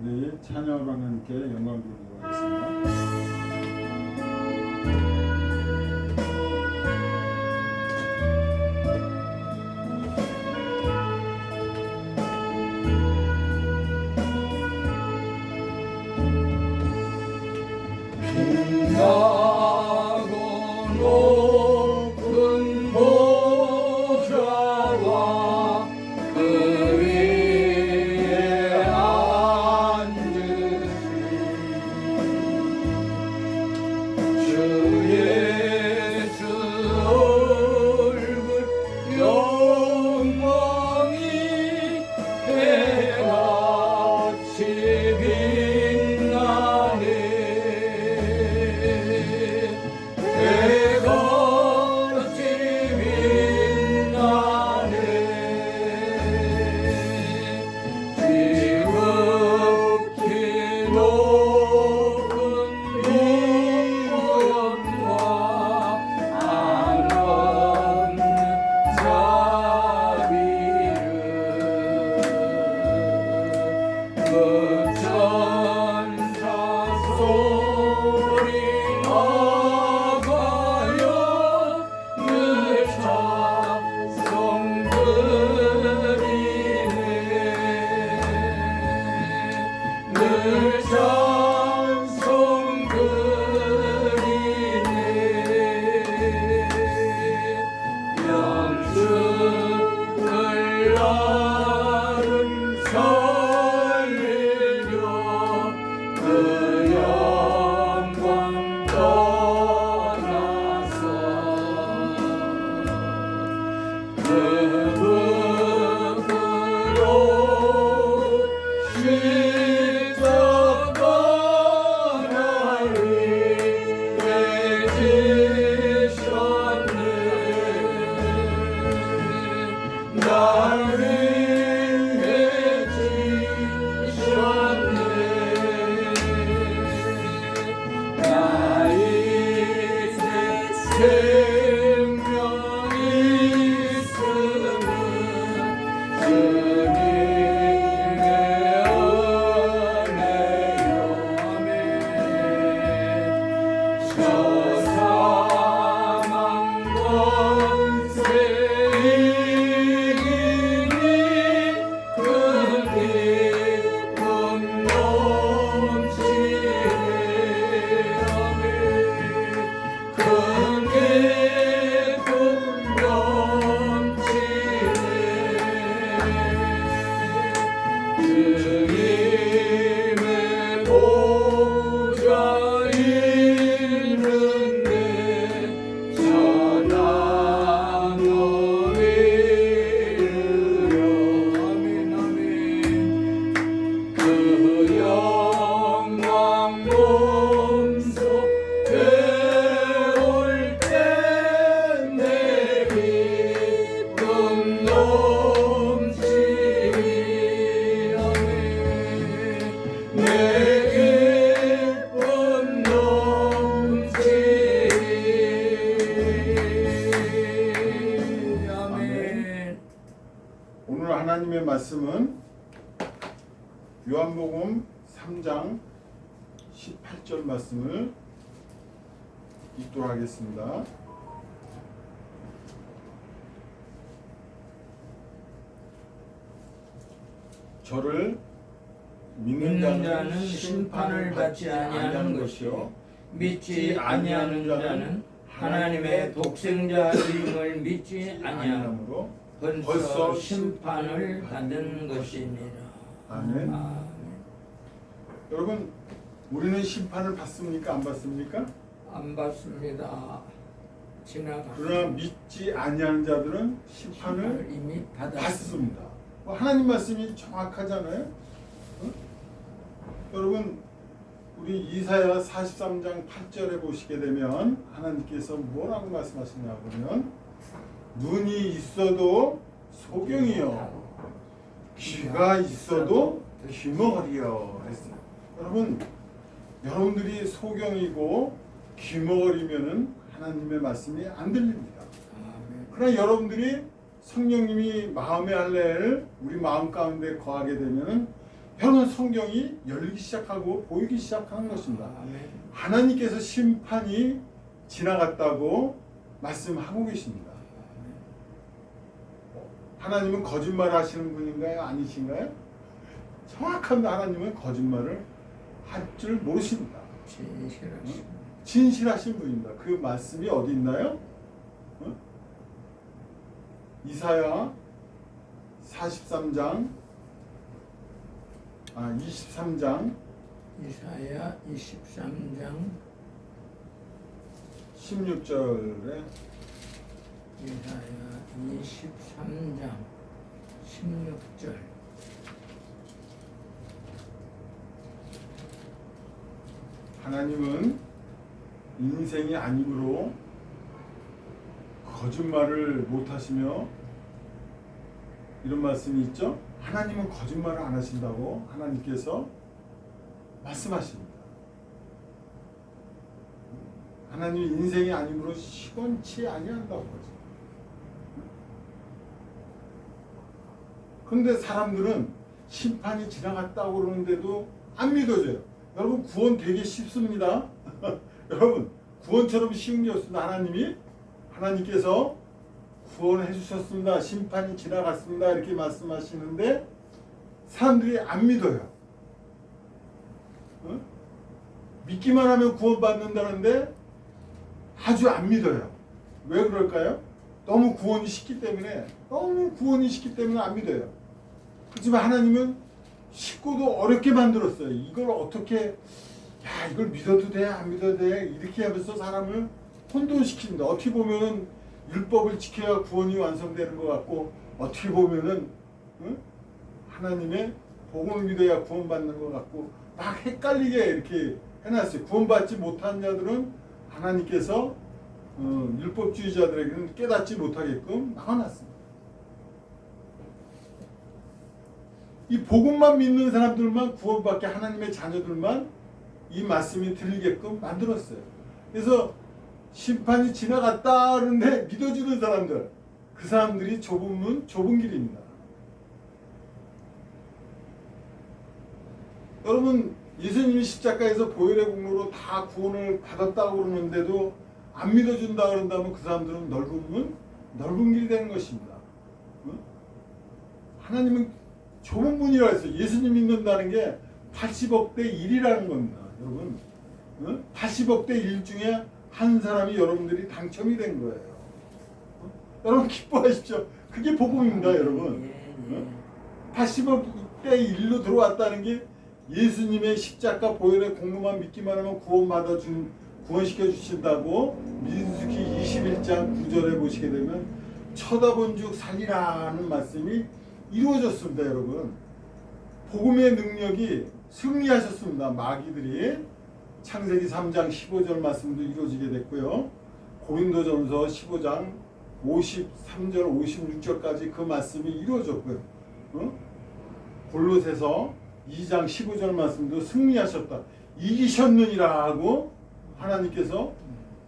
우리 찬양 하나님께 영광 드리도록 하겠습니다. 기 말씀을 읽도록 하겠습니다. 저를 믿는 자는 심판을 받지 아니하는 것이요 믿지 아니하는 자는 하나님의 독생자임을 믿지 아니하므로 아니하므로 벌써 심판을 받는 것이니라. 아멘. 아멘. 여러분 우리는 심판을 받습니까 안 받습니까? 안 받습니다. 그러나 지나가. 믿지 아니하는 자들은 심판을 이미 받았습니다. 받습니다. 뭐 하나님 말씀이 정확하잖아요. 어? 여러분 우리 이사야 43장 8절에 보시게 되면 하나님께서 뭐라고 말씀하시냐 보면 눈이 있어도 소경이요 귀가 있어도 귀머거리요 했어요. 여러분 여러분들이 소경이고 귀머거리면은 하나님의 말씀이 안 들립니다. 그러나 여러분들이 성령님이 마음의 할례를 우리 마음 가운데 거하게 되면은 여러분 성경이 열리기 시작하고 보이기 시작하는 것입니다. 아멘. 하나님께서 심판이 지나갔다고 말씀하고 계십니다. 하나님은 거짓말 하시는 분인가요? 아니신가요? 정확한 하나님은 거짓말을 할 줄 모르십니다. 진실하신 진실하신 분입니다. 그 말씀이 어디 있나요? 어? 이사야 43장 아 23장 이사야 23장 16절에 이사야 23장 16절 하나님은 인생이 아니므로 거짓말을 못하시며 이런 말씀이 있죠. 하나님은 거짓말을 안 하신다고 하나님께서 말씀하십니다. 하나님 인생이 아니므로 시건치 아니한다고 하죠. 근데 사람들은 심판이 지나갔다고 그러는데도 안 믿어져요. 여러분 구원 되게 쉽습니다. 여러분 구원처럼 쉬운 게 없습니다. 하나님이 하나님께서 구원해 주셨습니다. 심판이 지나갔습니다. 이렇게 말씀하시는데 사람들이 안 믿어요. 어? 믿기만 하면 구원받는다는데 아주 안 믿어요. 왜 그럴까요? 너무 구원이 쉽기 때문에 너무 구원이 쉽기 때문에 안 믿어요. 그렇지만 하나님은 쉽고도 어렵게 만들었어요. 이걸 어떻게 야 이걸 믿어도 돼 안 믿어도 돼 이렇게 하면서 사람을 혼돈시킵니다. 어떻게 보면은 율법을 지켜야 구원이 완성되는 것 같고 어떻게 보면은 응? 하나님의 복음을 믿어야 구원받는 것 같고 막 헷갈리게 이렇게 해놨어요. 구원받지 못한 자들은 하나님께서 어, 율법주의자들에게는 깨닫지 못하게끔 막아놨습니다. 이 복음만 믿는 사람들만 구원받게 하나님의 자녀들만 이 말씀이 들리게끔 만들었어요. 그래서 심판이 지나갔다 그러는데 믿어주는 사람들 그 사람들이 좁은 문 좁은 길입니다. 여러분 예수님이 십자가에서 보혈의 공로로 다 구원을 받았다고 그러는데도 안 믿어준다 그런다면 그 사람들은 넓은 문 넓은 길이 되는 것입니다. 응? 하나님은 좁은 문이라 했어요. 예수님 믿는다는 게 80억 대 1이라는 겁니다. 여러분. 응? 80억 대 1 중에 한 사람이 여러분들이 당첨이 된 거예요. 어? 여러분 기뻐하십시오. 그게 복음입니다, 여러분. 예, 예. 80억 대 1로 들어왔다는 게 예수님의 십자가 보혈의 공로만 믿기만 하면 구원받아 준 구원시켜 주신다고 민수기 21장 9절에 보시게 되면 쳐다본 즉 살리라는 말씀이 이루어졌습니다, 여러분. 복음의 능력이 승리하셨습니다. 마귀들이 창세기 3장 15절 말씀도 이루어지게 됐고요. 고린도전서 15장 53절 56절까지 그 말씀이 이루어졌고요. 어? 골로새서 2장 15절 말씀도 승리하셨다. 이기셨느니라 하고 하나님께서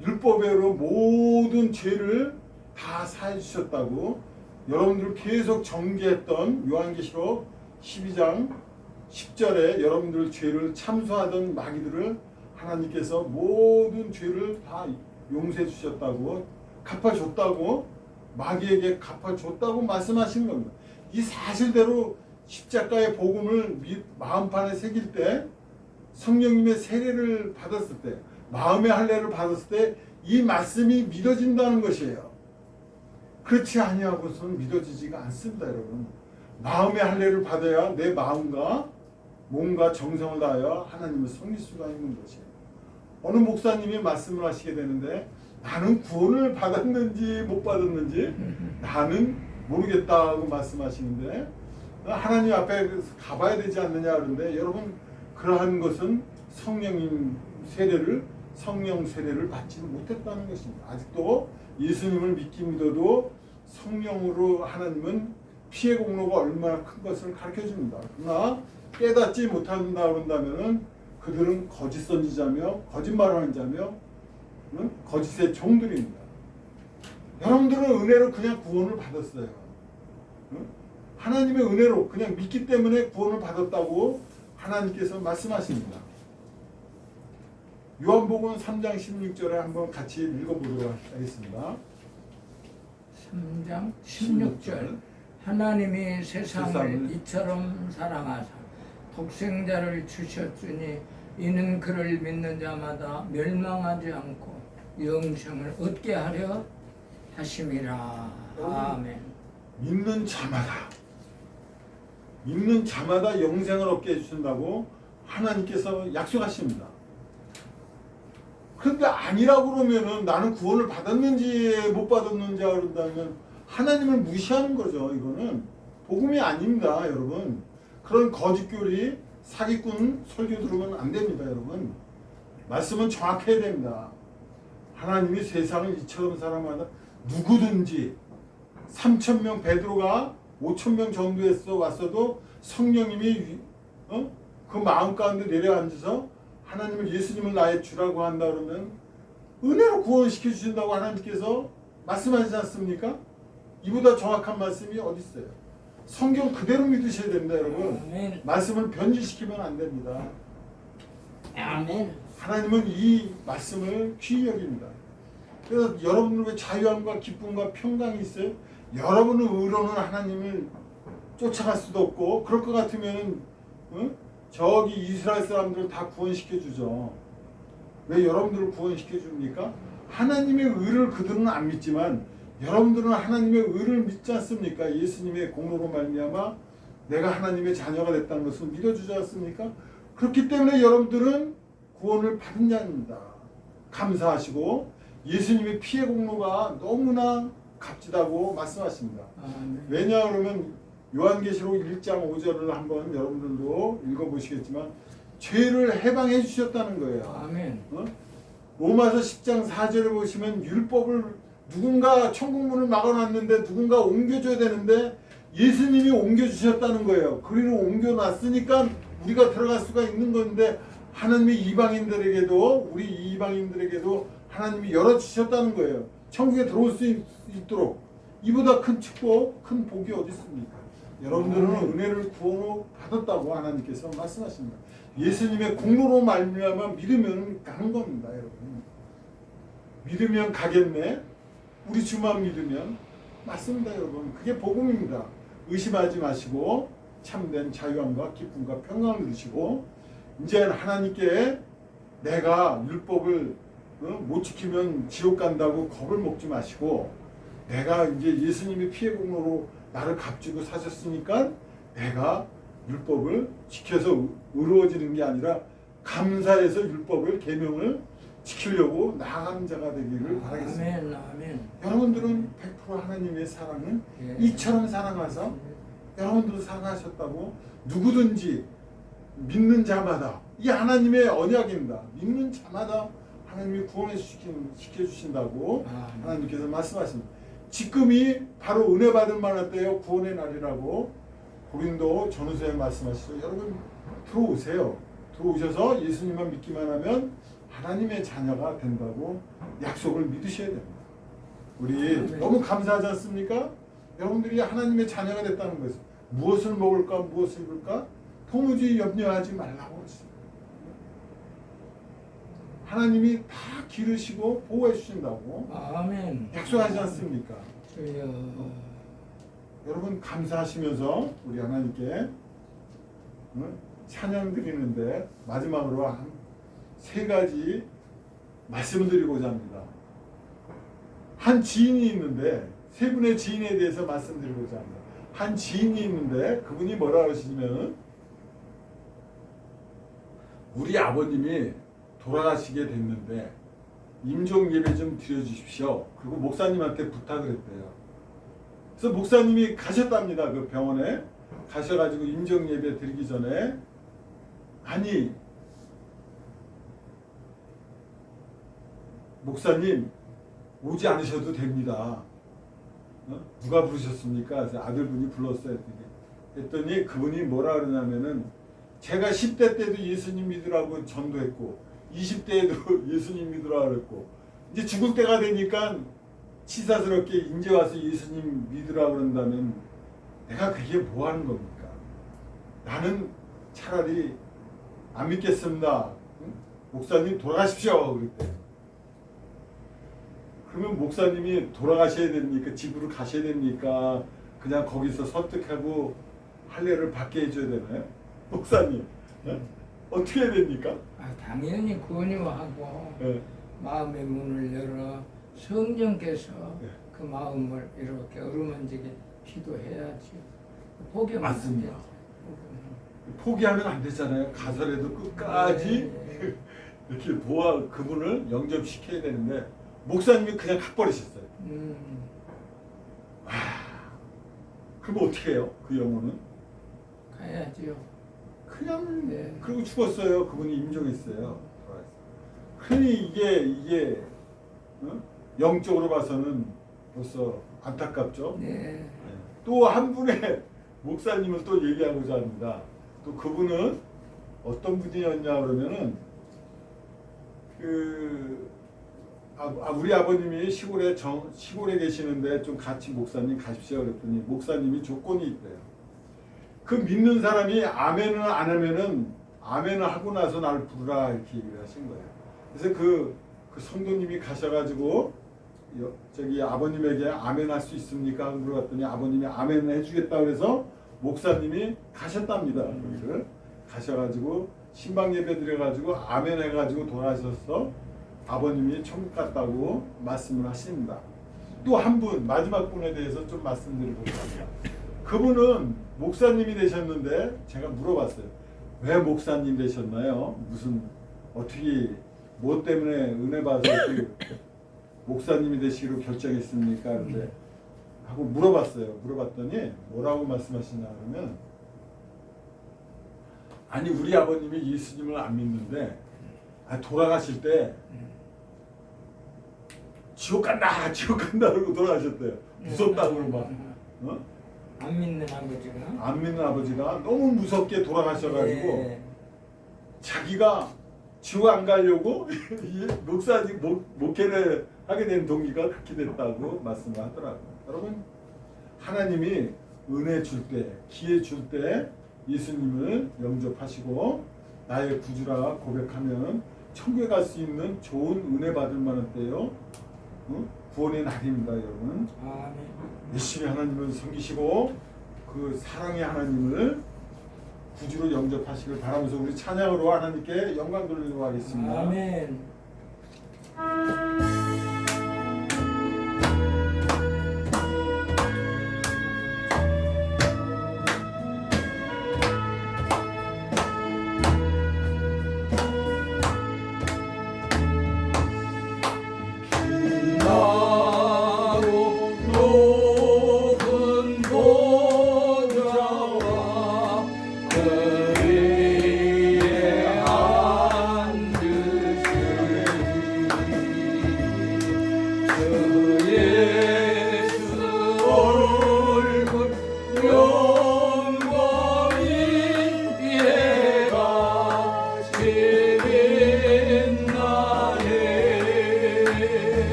율법으로 모든 죄를 다 사해 주셨다고 여러분들 계속 정죄했던 요한계시록 12장 10절에 여러분들 죄를 참수하던 마귀들을 하나님께서 모든 죄를 다 용서해 주셨다고 갚아줬다고 마귀에게 갚아줬다고 말씀하시는 겁니다. 이 사실대로 십자가의 복음을 미- 마음판에 새길 때 성령님의 세례를 받았을 때 마음의 할례를 받았을 때 이 말씀이 믿어진다는 것이에요. 그렇지 아니하고서는 믿어지지가 않습니다, 여러분. 마음의 할례를 받아야 내 마음과 몸과 정성을 다하여 하나님을 섬길 수가 있는 것이에요. 어느 목사님이 말씀을 하시게 되는데 나는 구원을 받았는지 못 받았는지 나는 모르겠다고 말씀하시는데 하나님 앞에 가봐야 되지 않느냐 그러는데 여러분 그러한 것은 성령님 세례를 성령 세례를 받지는 못했다는 것입니다. 아직도 예수님을 믿기 믿어도 성령으로 하나님은 피해 공로가 얼마나 큰 것을 가르쳐 줍니다. 그러나 깨닫지 못한다 그런다면은 그들은 거짓 선지자며 거짓말하는 자며 응? 거짓의 종들입니다. 여러분들은 은혜로 그냥 구원을 받았어요. 응? 하나님의 은혜로 그냥 믿기 때문에 구원을 받았다고 하나님께서 말씀하십니다. 요한복음 3장 16절에 한번 같이 읽어보도록 하겠습니다. 3장 16절 하나님이 세상을 세상을 이처럼 사랑하사 독생자를 주셨으니 이는 그를 믿는 자마다 멸망하지 않고 영생을 얻게 하려 하심이라 아멘 믿는 자마다 믿는 자마다 영생을 얻게 해주신다고 하나님께서 약속하십니다. 그런데 아니라고 그러면은 나는 구원을 받았는지 못 받았는지 그런다면 하나님을 무시하는 거죠. 이거는 복음이 아닙니다, 여러분. 그런 거짓 교리 사기꾼 설교 들으면 안 됩니다, 여러분. 말씀은 정확해야 됩니다. 하나님이 세상을 이처럼 사랑하다 누구든지 3천 명 베드로가 5천 명 정도에서 왔어도 성령님이 위- 어? 그 마음 가운데 내려앉아서 하나님을 예수님을 나의 주라고 한다 그러면 은혜로 구원시켜 주신다고 하나님께서 말씀하시지 않습니까? 이보다 정확한 말씀이 어디 있어요? 성경 그대로 믿으셔야 됩니다, 여러분. 아멘 말씀을 변질시키면 안 됩니다. 아멘 하나님은 이 말씀을 귀히 여깁니다. 그래서 여러분들의 자유함과 기쁨과 평강이 있어요. 여러분의 의로는 하나님을 쫓아갈 수도 없고 그럴 것 같으면 응? 저기 이스라엘 사람들을 다 구원시켜 주죠. 왜 여러분들을 구원시켜 줍니까? 하나님의 의를 그들은 안 믿지만 여러분들은 하나님의 의를 믿지 않습니까? 예수님의 공로로 말미암아 내가 하나님의 자녀가 됐다는 것을 믿어주지 않습니까? 그렇기 때문에 여러분들은 구원을 받은 자입니다. 감사하시고 예수님의 피해 공로가 너무나 값지다고 말씀하십니다. 아멘 왜냐 그러면 요한계시록 1장 5절을 한번 여러분들도 읽어보시겠지만 죄를 해방해 주셨다는 거예요. 아멘 어? 로마서 10장 4절에 보시면 율법을 누군가 천국문을 막아놨는데 누군가 옮겨줘야 되는데 예수님이 옮겨주셨다는 거예요. 그리로 옮겨놨으니까 우리가 들어갈 수가 있는 건데 하나님이 이방인들에게도 우리 이방인들에게도 하나님이 열어주셨다는 거예요. 천국에 들어올 수 있, 있도록 이보다 큰 축복, 큰 복이 어디 있습니까? 여러분들은 은혜를 구원으로 받았다고 하나님께서 말씀하십니다. 예수님의 공로로 말미암아 믿으면 가는 겁니다, 여러분. 믿으면 가겠네. 우리 주만 믿으면 맞습니다, 여러분. 그게 복음입니다. 의심하지 마시고 참된 자유함과 기쁨과 평강을 누리시고 이제 하나님께 내가 율법을 어, 못 지키면 지옥 간다고 겁을 먹지 마시고 내가 이제 예수님의 피해 공로로 나를 값주고 사셨으니까 내가 율법을 지켜서 의로워지는 게 아니라 감사해서 율법을 계명을 지키려고 나아가는 자가 되기를 바라겠습니다. 아멘 아멘 여러분들은 100% 하나님의 사랑을 예. 이처럼 사랑하사 여러분들을 사랑하셨다고 누구든지 믿는 자마다 이 하나님의 언약입니다. 믿는 자마다 하나님이 구원해 시켜주신다고 아멘. 하나님께서 말씀하십니다. 지금이 바로 은혜 받을 만한 때요 구원의 날이라고 고린도 전후서에 말씀하시죠. 여러분 들어오세요. 들어오셔서 예수님만 믿기만 하면 하나님의 자녀가 된다고 약속을 믿으셔야 됩니다. 우리. 너무 감사하지 않습니까? 여러분들이 하나님의 자녀가 됐다는 것을 무엇을 먹을까 무엇을 입을까 도무지 염려하지 말라고 했습니다. 하나님이 다 기르시고 보호해 주신다고 아멘 약속하지 않습니까? 주여 여러분 감사하시면서 우리 하나님께 응? 찬양 드리는데 마지막으로 한 세 가지 말씀을 드리고자 합니다. 한 지인이 있는데 세 분의 지인에 대해서 말씀드리고자 합니다. 한 지인이 있는데 그분이 뭐라 그러시냐면 우리 아버님이 돌아가시게 됐는데 임종 예배 좀 드려주십시오. 그리고 목사님한테 부탁을 했대요. 그래서 목사님이 가셨답니다. 그 병원에 가셔가지고 임종 예배 드리기 전에 아니 목사님 오지 않으셔도 됩니다. 어? 누가 부르셨습니까? 아들분이 불렀어요. 했더니 그분이 뭐라 그러냐면은 제가 10대 때도 예수님 믿으라고 전도했고 20대에도 예수님 믿으라고 그랬고 이제 죽을 때가 되니까 치사스럽게 이제 와서 예수님 믿으라 그런다면 내가 그게 뭐 하는 겁니까? 나는 차라리 안 믿겠습니다. 응? 목사님 돌아가십시오. 그랬대. 그러면 목사님이 돌아가셔야 됩니까? 집으로 가셔야 됩니까? 그냥 거기서 설득하고 할례를 받게 해줘야 되나요? 목사님 예? 어떻게 해야 됩니까? 아, 당연히 권유하고 예. 마음의 문을 열어 성령께서 네. 그 마음을 이렇게 어루만지게 기도해야지. 포기하면 안 맞습니다. 되죠. 포기하면 안 되잖아요. 가서라도 끝까지 네. 이렇게 도와 그분을 영접시켜야 되는데 목사님이 그냥 가버리셨어요. 음, 그럼 어떻게 해요? 그 영혼은 가야지요. 그냥 네. 그리고 죽었어요. 그분이 임종했어요. 돌아가셨어요. 그러니 이게 이게 어? 영적으로 봐서는 벌써 안타깝죠. 네. 또 한 분의 목사님을 또 얘기하고자 합니다. 또 그분은 어떤 분이었냐 그러면은 그 아, 아, 우리 아버님이 시골에 정, 시골에 계시는데 좀 같이 목사님 가십시오 그랬더니 목사님이 조건이 있대요. 그 믿는 사람이 아멘을 안 하면은 아멘을 하고 나서 날 부르라 이렇게 얘기를 하신 거예요. 그래서 그, 그 성도님이 가셔가지고 여- 저기 아버님에게 아멘 할 수 있습니까? 물어봤더니 아버님이 아멘 해주겠다 그래서 목사님이 가셨답니다. 거기를 가셔가지고 신방 예배 드려가지고 아멘 해가지고 돌아가셔서 아버님이 천국 갔다고 말씀을 하십니다. 또 한 분 마지막 분에 대해서 좀 말씀드리고자 합니다. 그분은 목사님이 되셨는데 제가 물어봤어요. 왜 목사님 되셨나요? 무슨 어떻게 뭐 때문에 은혜 받아서 그 목사님이 되시기로 결정했습니까? 근데 하고 물어봤어요. 물어봤더니 뭐라고 말씀하시냐 그러면 아니 우리 아버님이 예수님을 안 믿는데 아, 돌아가실 때 지옥 간다 지옥 간다 그러고 돌아가셨대요. 무섭다고 막 어? 안 믿는 아버지가 안 믿는 아버지가 너무 무섭게 돌아가셔가지고 네. 자기가 지옥 안 가려고 이 목사님 목, 목회를 하게 된 동기가 그렇게 됐다고 말씀을 하더라고요. 여러분 하나님이 은혜 줄 때, 기회 줄 때 예수님을 영접하시고 나의 구주라 고백하면 천국에 갈 수 있는 좋은 은혜 받을 만한 때요. 응? 구원의 날입니다, 여러분. 아멘. 열심히 하나님을 섬기시고 그 사랑의 하나님을 구주로 영접하시길 바라면서 우리 찬양으로 하나님께 영광 돌리도록 하겠습니다. 아멘.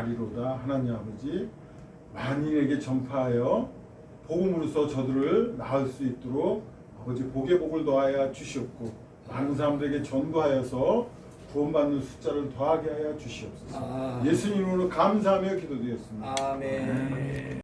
날이로다. 하나님 아버지 만인에게 전파하여 복음으로써 저들을 낳을 수 있도록 아버지 복의 복을 더하여 주시옵고 많은 사람들에게 전도하여서 구원받는 숫자를 더하게 하여 주시옵소서. 아. 예수님으로 감사하며 기도드렸습니다. 아멘.